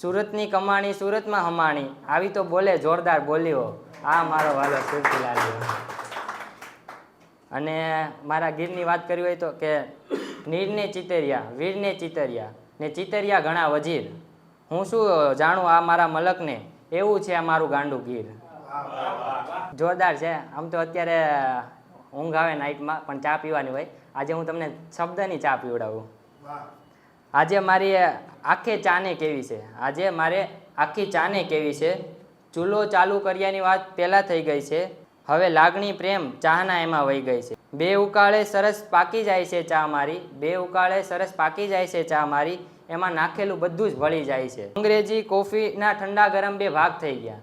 સુરતની કમાણી સુરતમાં હમાણી. આવી તો બોલે, જોરદાર બોલ્યો. આ મારો વાલો સુરતી લાલ્યો અને મારા ગીરની વાત કરી હોય તો કે, નીરને ચિતરિયા, વીરને ચિતરિયા, ને ચિતરિયા ઘણા વજીર. હું શું જાણું આ મારા મલકને? એવું છે આ મારું ગાંડું ગીર. જોરદાર છે. આમ તો અત્યારે ઊંઘ આવે નાઇટમાં પણ ચા પીવાની હોય. આજે હું તમને શબ્દની ચા પીવડાવું. આજે મારી આખે ચાને કેવી છે? આજે મારે આખી ચાને કેવી છે? ચૂલો ચાલુ કર્યાની વાત પહેલાં થઈ ગઈ છે. હવે લાગણી પ્રેમ ચાહના એમાં વહી ગઈ છે. બે ઉકાળે સરસ પાકી જાય છે ચા મારી. બે ઉકાળે સરસ પાકી જાય છે ચા મારી. એમાં નાખેલું બધું જ ભળી જાય છે. અંગ્રેજી કોફીના ઠંડા ગરમ બે ભાગ થઈ ગયા.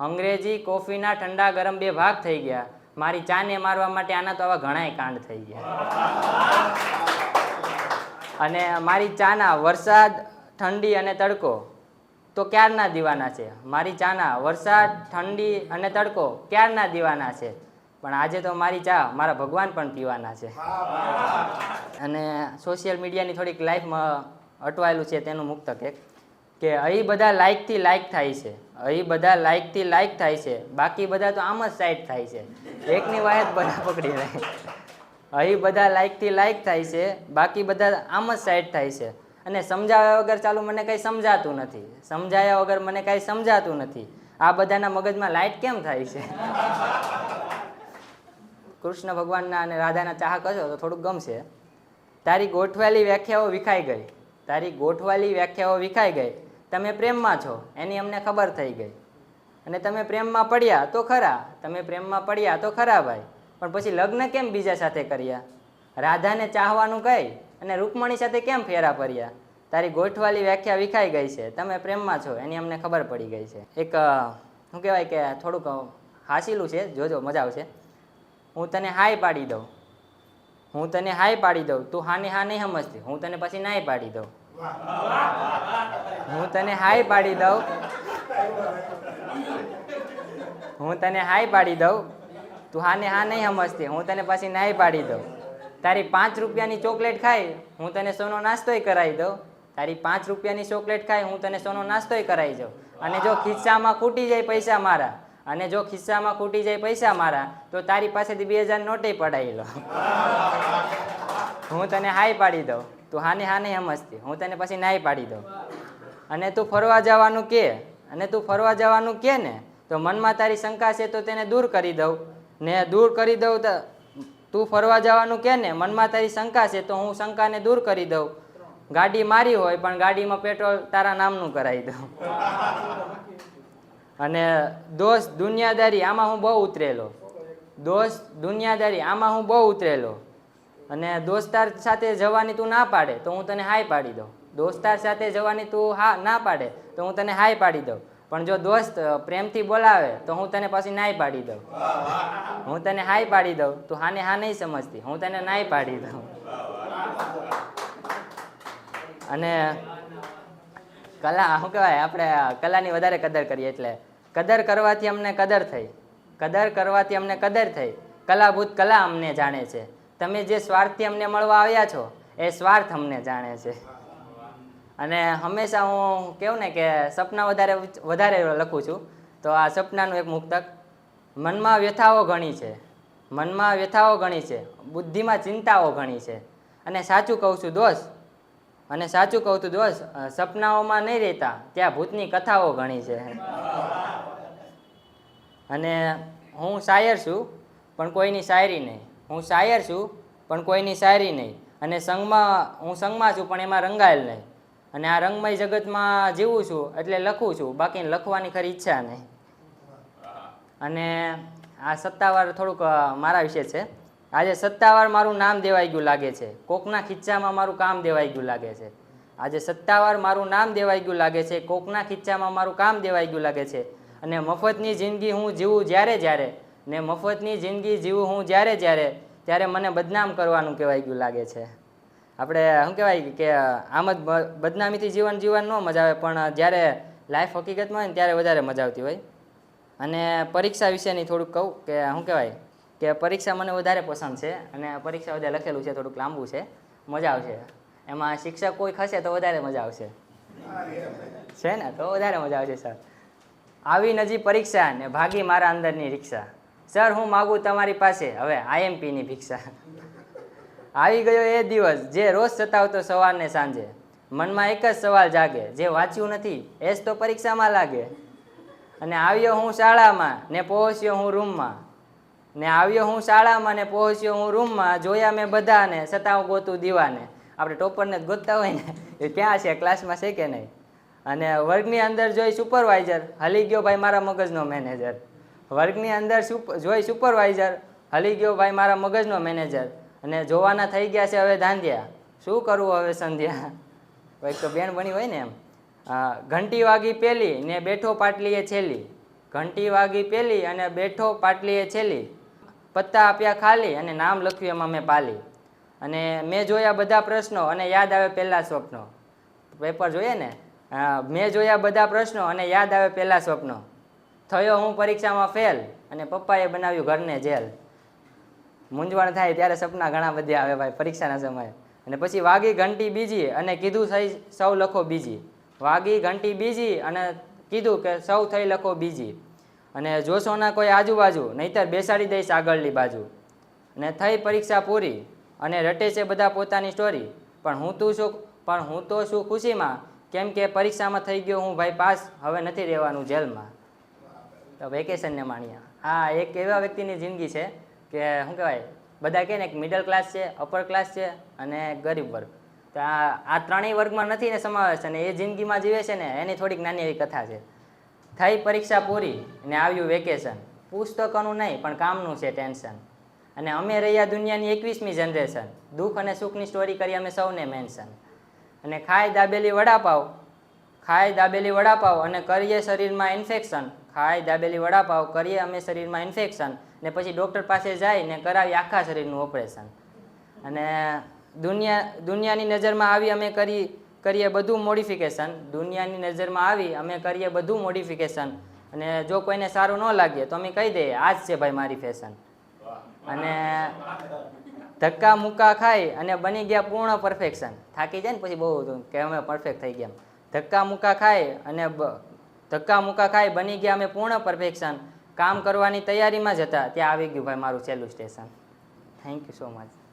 અંગ્રેજી કોફીના ઠંડા ગરમ બે ભાગ થઈ ગયા. મારી ચાને મારવા માટે આના તો આવા ઘણાય કાંડ થઈ ગયા. અને મારી ચાના વરસાદ, ઠંડી અને તડકો તો ક્યારના દીવાના છે? મારી ચાના વરસાદ, ઠંડી અને તડકો ક્યારના દીવાના છે? પણ આજે તો મારી ચા મારા ભગવાન પણ પીવાના છે. અને સોશિયલ મીડિયાની થોડીક લાઈફમાં અટવાયેલું છે તેનું મુક્તક એક, કે અહીં બધા લાઇકથી લાઇક થાય છે. અહીં બધા લાઇકથી લાઇક થાય છે. બાકી બધા તો આમ જ સાઈડ થાય છે. એકની વાય જ બધા પકડી રહે અહીં બધા લાઇકથી લાઇક થાય છે, બાકી બધા આમ જ સાઈડ થાય છે. અને સમજાવ્યા વગર ચાલુ મને કંઈ સમજાતું નથી. સમજાયા વગર મને કાંઈ સમજાતું નથી. આ બધાના મગજમાં લાઇટ કેમ થાય છે? કૃષ્ણ ભગવાનના અને રાધાના ચાહક હશો તો થોડુંક ગમશે. તારી ગોઠવાયેલી વ્યાખ્યાઓ વિખાઈ ગઈ. તારી ગોઠવાયેલી વ્યાખ્યાઓ વિખાઈ ગઈ. તમે પ્રેમમાં છો, એની અમને ખબર થઈ ગઈ. અને તમે પ્રેમમાં પડ્યા તો ખરા. તમે પ્રેમમાં પડ્યા તો ખરા ભાઈ. પણ પછી લગ્ન કેમ બીજા સાથે કર્યા? રાધાને ચાહવાનું કહી અને રૂકમણી સાથે કેમ ફેરા પર્યા તારી ગોઠવાલી વ્યાખ્યા વિખાઈ ગઈ છે. તમે પ્રેમમાં છો, એની અમને ખબર પડી ગઈ છે. એક શું કહેવાય કે થોડુંક હાસીલું છે. જોજો, મજા આવશે. હું તને હાય પાડી દઉં. હું તને હાય પાડી દઉં. તું હાને હા નહીં સમજતી. હું તને પછી નાય પાડી દઉં. હું તને હાય પાડી દઉં. હું તને હાય પાડી દઉં. તું હાને હા નહીં સમજતી. હું તને પછી નાહી પાડી દઉં. તારી પાંચ રૂપિયાની ચોકલેટ ખાઈ, હું તને સોનો નાસ્તોય કરાવી દઉં. તારી પાંચ રૂપિયાની ચોકલેટ ખાઈ, હું તને સોનો નાસ્તોય કરાવી દઉં. અને જો ખિસ્સામાં ખૂટી જાય પૈસા મારા, અને જો ખિસ્સામાં ખૂટી જાય પૈસા મારા, તો તારી પાસેથી બે હજાર નોટે પડાવી લો. હું તને હાઈ પાડી દઉં. તું હાને હા નહીં સમજતી. હું તને પછી નાહી પાડી દઉં. અને તું ફરવા જવાનું કે, અને તું ફરવા જવાનું કે ને, તો મનમાં તારી શંકા છે તો તેને દૂર કરી દઉં. ને દૂર કરી દઉં તો તું ફરવા જવાનું કે ને? મનમાં તારી શંકા છે તો હું શંકાને દૂર કરી દઉં. ગાડી મારી હોય પણ ગાડીમાં પેટ્રોલ તારા નામનું કરાવી દઉં. અને દોસ્ત દુનિયાદારી આમાં હું બહુ ઉતરેલો. દોસ્ત દુનિયાદારી આમાં હું બહુ ઉતરેલો. અને દોસ્તાર સાથે જવાની તું ના પાડે તો હું તને હાય પાડી દઉં. દોસ્તાર સાથે જવાની તું હા ના પાડે તો હું તને હાય પાડી દઉં. પણ જો દોસ્ત પ્રેમથી બોલાવે, તો હું તને પછી નાઈ પાડી દઉં. હું તને હાય પાડી દઉં. તું હાને હા નહીં સમજતી. હું તને નાય પાડી દઉં. અને કલા, શું કહેવાય, આપણે કલાની વધારે કદર કરીએ એટલે. કદર કરવાથી અમને કદર થઈ. કદર કરવાથી અમને કદર થઈ. કલાભૂત કલા અમને જાણે છે. તમે જે સ્વાર્થથી અમને મળવા આવ્યા છો, એ સ્વાર્થ અમને જાણે છે. અને હંમેશા હું કહું ને કે સપના વધારે વધારે લખું છું. તો આ સપનાનું એક મુક્તક, મનમાં વ્યથાઓ ઘણી છે. મનમાં વ્યથાઓ ઘણી છે. બુદ્ધિમાં ચિંતાઓ ઘણી છે. અને સાચું કહું છું દોસ્ત અને સાચું કહું છું દોસ્ત સપનાઓમાં નહીં રહેતા, ત્યાં ભૂતની કથાઓ ઘણી છે. અને હું શાયર છું, પણ કોઈની શાયરી નહીં. હું શાયર છું, પણ કોઈની શાયરી નહીં. અને સંગમાં, હું સંગમાં છું, પણ એમાં રંગાયેલ નહીં. અને આ રંગમય જગતમાં જીવું છું એટલે લખું છું. બાકી લખવાની ખરી ઈચ્છા નહીં. અને આ સત્તાવાર થોડુંક મારા વિશે છે. આજે સત્તાવાર મારું નામ દેવાઈ ગયું લાગે છે. કોકના ખીચ્ચામાં મારું કામ દેવાઈ ગયું લાગે છે. આજે સત્તાવાર મારું નામ દેવાઈ ગયું લાગે છે. કોકના ખીચ્ચામાં મારું કામ દેવાઈ ગયું લાગે છે. અને મફતની જિંદગી હું જીવું જ્યારે જ્યારે, ને મફતની જિંદગી જીવું હું જ્યારે જ્યારે, ત્યારે મને બદનામ કરવાનું કહેવાય ગયું લાગે છે. આપણે, શું કહેવાય કે, આમ જ બદનામીથી જીવન જીવન ન મજા આવે, પણ જ્યારે લાઈફ હકીકતમાં હોય ને, ત્યારે વધારે મજા આવતી હોય. અને પરીક્ષા વિશેની થોડુંક કહું કે, શું કહેવાય કે, પરીક્ષા મને વધારે પસંદ છે, અને પરીક્ષા વધારે લખેલું છે, થોડુંક લાંબુ છે, મજા આવશે. એમાં શિક્ષક કોઈ ખસે તો વધારે મજા આવશે. છે ને? તો વધારે મજા આવશે, સર. આવી નજી પરીક્ષા ને ભાગી મારા અંદરની રિક્ષા. સર, હું માગું તમારી પાસે. હવે આઈએમપીની ભિક્ષા. આવી ગયો એ દિવસ જે રોજ સતાવતો સવારને સાંજે. મનમાં એક જ સવાલ જાગે, જે વાંચ્યું નથી, એ જ તો પરીક્ષામાં લાગે. અને આવ્યો હું શાળામાં, ને પહોંચ્યો હું રૂમમાં. ને આવ્યો હું શાળામાં, ને પહોંચ્યો હું રૂમમાં, જોયા મેં બધાને સતાવ ગોતું દીવાને. આપણે ટોપરને ગોતતા હોય ને, એ ક્યાં છે, ક્લાસમાં છે કે નહીં? અને વર્ગની અંદર જોઈ સુપરવાઇઝર હલી ગયો ભાઈ મારા મગજનો મેનેજર વર્ગની અંદર જોઈ સુપરવાઇઝર હલી ગયો ભાઈ મારા મગજનો મેનેજર અને જોવાના થઈ ગયા છે હવે ધાંધિયા શું કરવું હવે સંધ્યા? કોઈ તો બેન બની હોય ને એમ. ઘંટી વાગી પેલી ને બેઠો પાટલીએ છેલ્લી. ઘંટી વાગી પેલી અને બેઠો પાટલીએ છેલ્લી. પત્તા આપ્યા ખાલી અને નામ લખ્યું એમાં મેં પાલી. અને મેં જોયા બધા પ્રશ્નો અને યાદ આવે પહેલાં સ્વપ્નો. પેપર જોઈએ ને? મેં જોયા બધા પ્રશ્નો અને યાદ આવે પહેલાં સ્વપ્નો. થયો હું પરીક્ષામાં ફેલ અને પપ્પાએ બનાવ્યું ઘરને જેલ. મૂંઝવણ થાય ત્યારે સપના ઘણા બધા આવે ભાઈ પરીક્ષાના સમયે. અને પછી વાગી ઘંટી બીજી અને કીધું થઈ સૌ લખો બીજી. વાગી ઘંટી બીજી અને કીધું કે સૌ થઈ લખો બીજી. અને જોશોના કોઈ આજુબાજુ, નહીતર બેસાડી દઈશ આગળની બાજુ. અને થઈ પરીક્ષા પૂરી અને રટે છે બધા પોતાની સ્ટોરી પણ હું તું શું, પણ હું તો શું ખુશીમાં? કેમ કે પરીક્ષામાં થઈ ગયો હું ભાઈ પાસ, હવે નથી રહેવાનું જેલમાં. તો વેકેશનને માણ્યા. આ એક એવા વ્યક્તિની જિંદગી છે કે શું કહેવાય બધા કહે ને કે મિડલ ક્લાસ છે અપર ક્લાસ છે અને ગરીબ વર્ગ. તો આ આ ત્રણેય વર્ગમાં નથી ને સમાવેશ અને એ જિંદગીમાં જીવે છે ને એની થોડીક નાની એવી કથા છે. થઈ પરીક્ષા પૂરી ને આવ્યું વેકેશન પુસ્તકોનું નહીં, પણ કામનું છે ટેન્શન અને અમે રહ્યા દુનિયાની એકવીસમી જનરેશન દુઃખ અને સુખની સ્ટોરી કરી અમે સૌને મેન્શન અને ખાય દાબેલી વડાપાવ. ખાય દાબેલી વડાપાવ અને કરીએ શરીરમાં ઇન્ફેક્શન ખાય દાબેલી વડાપાવ, કરીએ અમે શરીરમાં ઇન્ફેક્શન ને પછી ડૉક્ટર પાસે જાય ને કરાવી આખા શરીરનું ઓપરેશન અને દુનિયા, દુનિયાની નજરમાં આવી અમે કરી, કરીએ બધું મોડિફિકેશન દુનિયાની નજરમાં આવી અમે કરીએ બધું મોડિફિકેશન અને જો કોઈને સારું ન લાગે તો અમે કહી દઈએ આ જ છે ભાઈ મારી ફેશન અને ધક્કા મુક્કા ખાઈ અને બની ગયા પૂર્ણ પરફેક્શન થાકી જાય ને પછી બહુ કે અમે પરફેક્ટ થઈ ગયા ધક્કા મુક્કા ખાઈ અને ધક્કા મુક્કા ખાઈ બની ગયા અમે પૂર્ણ પરફેક્શન કામ કરવાની તૈયારીમાં જ હતા. ત્યાં આવી ગયું ભાઈ મારું છેલ્લું station. Thank you so much